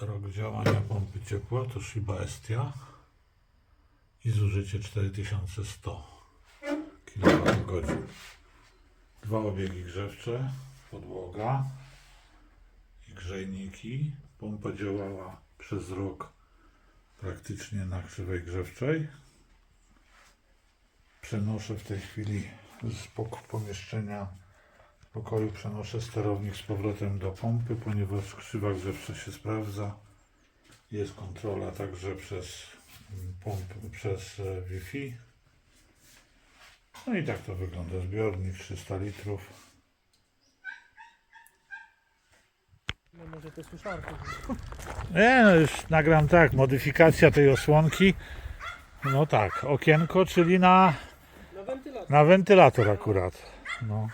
Rok działania pompy ciepła to Shiba Estia i zużycie 4100 kWh. Dwa obiegi grzewcze, podłoga i grzejniki. Pompa działała przez rok praktycznie na krzywej grzewczej. Przenoszę w tej chwili z pomieszczenia pokoju przenoszę sterownik z powrotem do pompy, ponieważ krzywa grzewcza się sprawdza. Jest kontrola także przez mm, pompę, przez e, Wi-Fi. No i tak to wygląda. Zbiornik 300 litrów. No może te suszarki. Nie, no już nagram tak, modyfikacja tej osłonki. No tak, okienko, czyli na, Na wentylator. na wentylator akurat. No.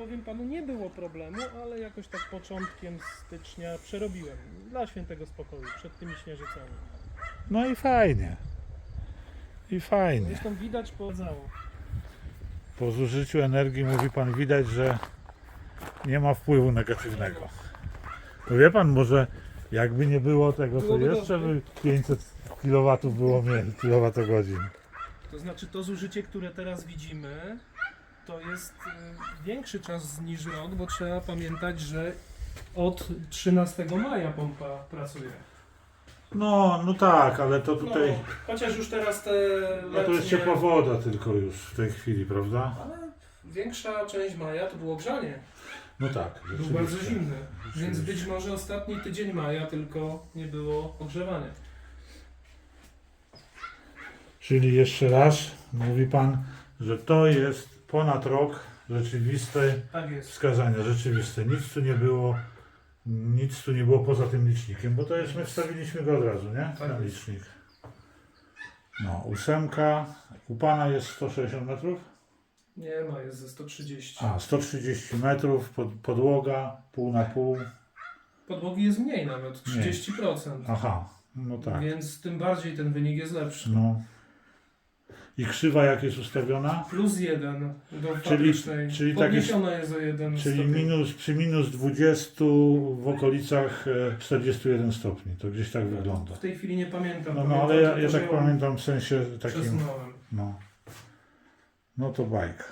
Powiem panu, nie było problemu, ale jakoś tak początkiem stycznia przerobiłem. Dla świętego spokoju, przed tymi śnieżycami. no i fajnie. I fajnie. Zresztą widać po. Po zużyciu energii mówi pan widać, że nie ma wpływu negatywnego. To wie pan, może jakby nie było tego, to Byłoby jeszcze by 500 kW było mniej, kilowatogodzin. To znaczy to zużycie, które teraz widzimy, to jest y, większy czas niż rok, bo trzeba pamiętać, że od 13 maja pompa pracuje. No, no tak, ale to No, tutaj, chociaż już teraz te no to jest letnie- ciepła woda tylko już w tej chwili, prawda? Ale większa część maja to było grzanie. No tak, Był bardzo zimny. Więc być może ostatni tydzień maja tylko nie było ogrzewania. Czyli jeszcze raz mówi pan, że to jest ponad rok rzeczywiste Tak jest. wskazania, rzeczywiste. Nic tu nie było, nic tu nie było poza tym licznikiem, bo to jest, my wstawiliśmy go od razu, nie? Tak Ten jest. licznik. No, ósemka, u pana jest 160 metrów? Nie ma, jest ze 130. A, 130 metrów, pod, podłoga, pół na pół. Podłogi jest mniej nawet, Nie. 30%. Aha, no tak. Więc tym bardziej ten wynik jest lepszy. No. I krzywa jak jest ustawiona? Plus jeden do Czyli- fabrycznej. czyli tak jest- Podniesiona jest o jeden Czyli stopień. minus, przy minus 20 w okolicach e, 41 stopni. To gdzieś tak wygląda. W tej chwili nie pamiętam. No, no pamiętam ale ja, tylko, ja że tak ją pamiętam w sensie takim. przesunąłem. No. No to bajka.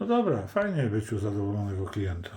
No dobra, fajnie być u zadowolonego klienta.